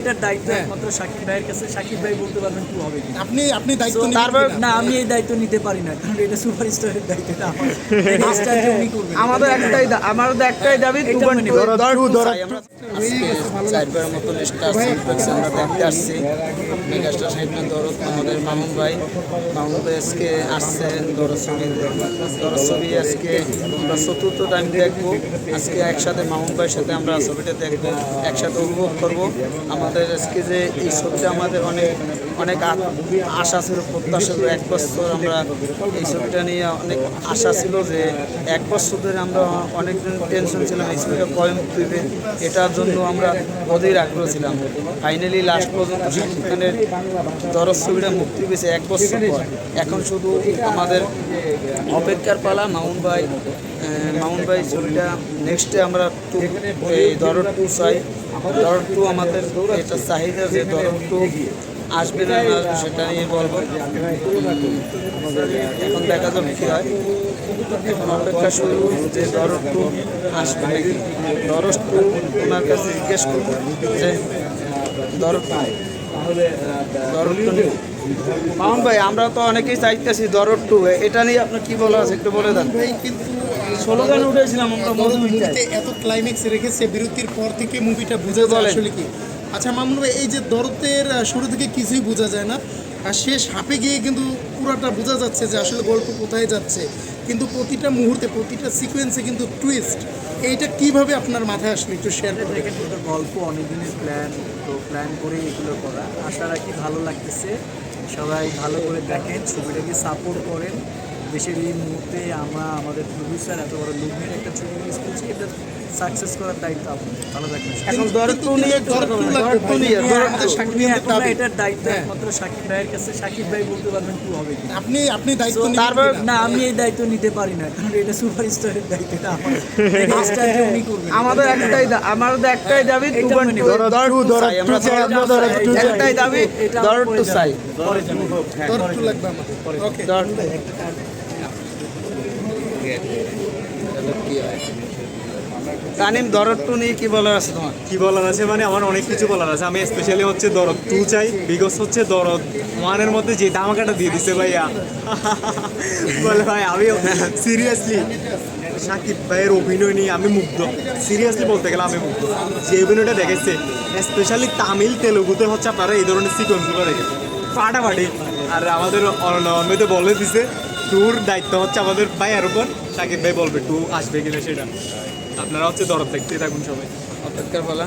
এটার দায়িত্ব। একমাত্র সাকিব ভাইয়ের কাছে। সাকিব ভাই বলতে পারবেন কি হবে আপনি আপনি দায়িত্ব So, নিবেন তারপর কিনা? না আমি এই দায়িত্ব নিতে পারি না কারণ এটা সুপারস্টারের দায়িত্ব এটা আমার। স্টারকে উনি করবেন আমাদের একটাই দা- আমাদের একটাই দাবি এটা টু পয়েন্ট টু আজকে চারবার মতো স্টার সিম্পলস আমরা দেখতে আসছি। মেগাস্টার সাহিত্য দরদ আমাদের মামুন ভাই। মামুন ভাই আজকে আসছে দরদ ছবি। দরদ ছবি আজকে আমরা চতুর্থ টাইম দেখব। আজকে একসাথে মামুন ভাইয়ের সাথে আমরা ছবিটা দেখব একসাথে উপভোগ করব। আমাদের আজকে যে এই ছবিটা আমাদের অনেক অনেক আশা ছিল, প্রত্যাশা ছিল, এক বছর আমরা এই ছবিটা নিয়ে অনেক আশা ছিল যে এক বছর ধরে আমরা অনেক দিন টেনশন ছিলাম, এই ছবিটা কয় মুক্তি দেবে এটার জন্য আমরা অধীর আগ্রহ ছিলাম। ফাইনালি লাস্ট পর্যন্ত শাকিব দরজ ছবিটা মুক্তি পেয়েছে এক বছর পর। এখন শুধু আমাদের অপেক্ষার পালা, মামুন ভাই মামুন ভাই ছবিটা নেক্সটে আমরা টু এই দরদ টু চাই। দরদ টু আমাদের এটা চাহিদা যে দরদ আসবে না না আসবে সেটা নিয়ে বলব। এখন দেখা যাবে কি হয়। এখন অপেক্ষা শুরু যে দরদ টু আসবে নাকি। ওনার কাছে জিজ্ঞেস করব যে মামুন ভাই আমরা তো অনেকেই চাইতেছি দরদ টু এটা নিয়ে আপনার কি বলা আছে একটু বলে দেন। স্লোগান উঠেছিলাম আমরা এত ক্লাইম্যাক্স রেখেছে বিরতির পর থেকে মুভিটা বুঝে। আসলে কি? আচ্ছা মামুন ভাই এই যে দরদের শুরু থেকে কিছুই বোঝা যায় না। আর শেষ হাঁপে গিয়ে কিন্তু পুরাটা বোঝা যাচ্ছে যে আসলে গল্প কোথায় যাচ্ছে। কিন্তু প্রতিটা মুহূর্তে প্রতিটা সিকোয়েন্সে কিন্তু টুইস্ট এইটা কীভাবে আপনার মাথায় আসলে? একটু শেয়ার করবেন দেখেন গল্প অনেক দিনের প্ল্যান তো প্ল্যান করে এগুলো করা। আশা রাখি ভালো লাগতেছে। সবাই ভালো করে দেখেন ছবিটাকে সাপোর্ট করেন। দেশের এই মুহূর্তে আমরা আমাদের প্রডিউসার এত বড় লুমের একটা ছবি রিলিজ করছি এটা সাকসেস করার দায়িত্ব আপনাদের ভালো থাকবেন। এখন দরদ নিয়ে দরদ টু লাগবে দরদ টু ভাই। নিয়ে হ্যাঁ। এটার দায়িত্ব। হ্যাঁ। একমাত্র সাকিব ভাইয়ের কাছে। সাকিব ভাই বলতে পারবেন কি হবে আপনি আপনি দায়িত্ব তারপর না আমি এই দায়িত্ব নিতে পারি না কারণ এটা সুপারস্টারের দায়িত্ব এটা আমার। আমাদের একটাই আমাদের একটাই দাবি দরদ একটাই দাবি দরদ টু চাই। দরদ টু লাগবে। আমাদের। ওকে দরদ। তানিম দরদ টু নিয়ে কি বলার আছে তোমার? কি বলার আছে? মানে আমার অনেক কিছু বলার আছে। আমি স্পেশালি হচ্ছে দরদ টু চাই বিকজ হচ্ছে দরদ ওয়ানের মধ্যে যে ধামাকাটা দিয়ে দিছে ভাইয়া। বলে ভাই আমি সিরিয়াসলি সাকিব ভাইয়ের অভিনয় নিয়ে আমি মুগ্ধ। সিরিয়াসলি বলতে গেলে আমি মুগ্ধ। যে অভিনয়টা দেখেছে স্পেশালি তামিল তেলুগুতে হচ্ছে আপনারা এই ধরনের সিকোয়েন্সগুলো ফাটাফাটি। আর আমাদের অন্যতে বলে দিছে ট্যুর দায়িত্ব হচ্ছে আমাদের ভাইয়ের উপর। সাকিব ভাই বলবে টু আসবে কিনা সেটা। আপনারা হচ্ছে দরদ দেখতে থাকুন সবাই। অপেক্ষার বলা